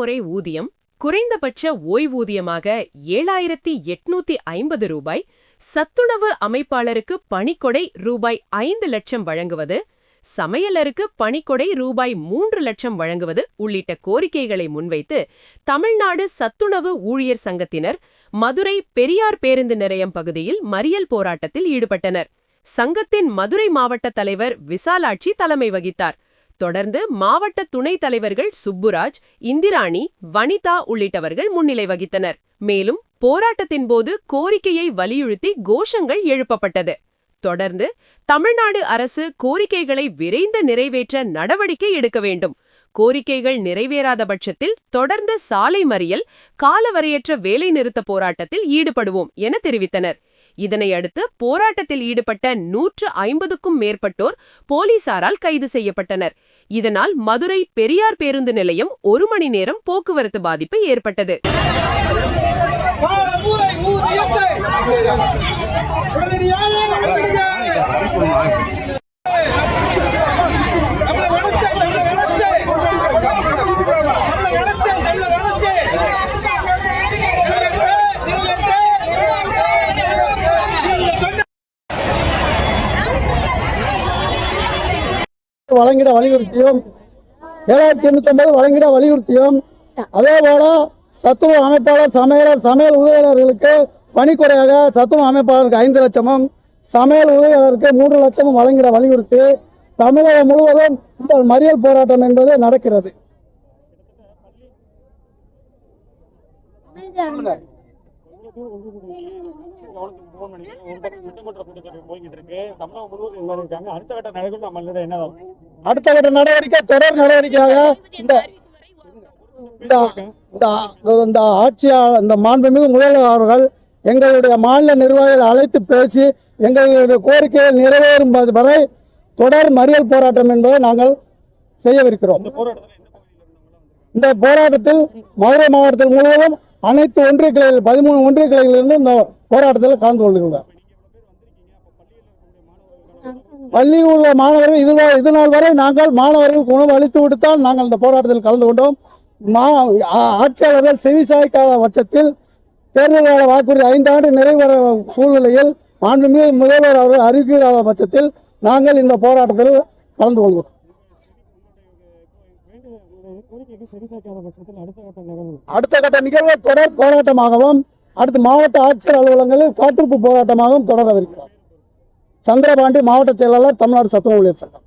முறை ஊதியம் குறைந்தபட்ச ஓய்வூதியமாக ஏழாயிரத்தி எட்நூத்தி ஐம்பது ரூபாய் சத்துணவு அமைப்பாளருக்கு பணிக்கொடை ரூபாய் ஐந்து லட்சம் வழங்குவது சமையலருக்கு பணிக்கொடை ரூபாய் மூன்று லட்சம் வழங்குவது உள்ளிட்ட கோரிக்கைகளை முன்வைத்து தமிழ்நாடு சத்துணவு ஊழியர் சங்கத்தினர் மதுரை பெரியார் பேருந்து நிலையம் பகுதியில் மறியல் போராட்டத்தில் ஈடுபட்டனர். சங்கத்தின் மதுரை மாவட்ட தலைவர் விசாலாட்சி தலைமை வகித்தார். தொடர்ந்து மாவட்ட துணைத் தலைவர்கள் சுப்புராஜ் இந்திராணி வனிதா உள்ளிட்டவர்கள் முன்னிலை வகித்தனர். மேலும் போராட்டத்தின் போது கோரிக்கையை வலியுறுத்தி கோஷங்கள் எழுப்பப்பட்டது. தொடர்ந்து தமிழ்நாடு அரசு கோரிக்கைகளை விரைந்து நிறைவேற்ற நடவடிக்கை எடுக்க வேண்டும். கோரிக்கைகள் நிறைவேறாத பட்சத்தில் தொடர்ந்து சாலை மறியல் காலவரையற்ற வேலைநிறுத்த போராட்டத்தில் ஈடுபடுவோம் என தெரிவித்தனர். இதனையடுத்து போராட்டத்தில் ஈடுபட்ட நூற்று ஐம்பதுக்கும் மேற்பட்டோர் போலீசாரால் கைது செய்யப்பட்டனர். இதனால் மதுரை பெரியார் பேருந்து நிலையம் ஒரு மணி நேரம் போக்குவரத்து பாதிப்பு ஏற்பட்டது பாரமுறை ஊதியத்தை உடனடியாக வழங்குக. தமிழக அரசே, தமிழக அரசே. தமிழக அரசே, தமிழக அரசே. நிறைவேற்று, நிறைவேற்று. நீங்கள் சொன்ன வழங்கிட வலியுறுத்தியும். ஏழாயிரத்தி எண்ணூத்தி ஐம்பது வழங்கிட வலியுறுத்தியும். அதே போல சத்துவ அமைப்பாளர் சமையலர் சமையல் உதவியாளர்களுக்கு பணிக்குறையாக சத்துவ அமைப்பாளருக்கு ஐந்து லட்சமும் சமையல் உதவியாளருக்கு மூன்று லட்சமும் வழங்கிட வலியுறுத்தி தமிழகம் முழுவதும் இந்த மறியல் போராட்டம் என்பது நடக்கிறது. அடுத்த கட்ட நடவடிக்கை தொடர் நடவடிக்கையாக இந்த இந்த இந்த ஆட்சியாளர் இந்த மாண்புமிகு முதல்வர் அவர்கள் எங்களுடைய மாநில நிர்வாகிகள் அழைத்து பேசி எங்களுடைய கோரிக்கைகள் நிறைவேறும் வரை தொடர் மறியல் போராட்டம் என்பதை நாங்கள் செய்யவிருக்கிறோம். இந்த போராட்டத்தில் மதுரை மாவட்டத்தில் முழுவதும் அனைத்து ஒன்றிய கிளைகள் பதிமூணு ஒன்றிய கிளைகளிலிருந்து இந்த போராட்டத்தில் கலந்து கொள்கிறோம் பள்ளியில் உள்ள மாணவர்கள் இது இது நாள் வரை நாங்கள் மாணவர்களுக்கு உணவு அளித்து விடுத்தால் நாங்கள் இந்த போராட்டத்தில் கலந்து கொண்டோம். மா ஆ- ஆட்சியாளர்கள் செவிசாய்க்காத பட்சத்தில் தேர்தல் கால வாக்குறுதி ஐந்தாண்டு நிறைவேற சூழ்நிலையில் மாண்புமிகு முதல்வர் அவர்கள் அறிவிக்காத பட்சத்தில் நாங்கள் இந்த போராட்டத்தில் கலந்து கொள்கிறோம் கோரிக்கைக்கு செவிசாய்க்காத பட்சத்தில் அடுத்த கட்ட நிகழ்வு அடுத்த கட்ட நிகழ்வு தொடர் போராட்டமாகவும் அடுத்து மாவட்ட ஆட்சியர் அலுவலகங்களில் காத்திருப்பு போராட்டமாகவும் தொடரவிருக்கிறார். சந்திரபாண்டி மாவட்ட செயலாளர் தமிழ்நாடு சத்துணவு ஊழியர் சங்கம்.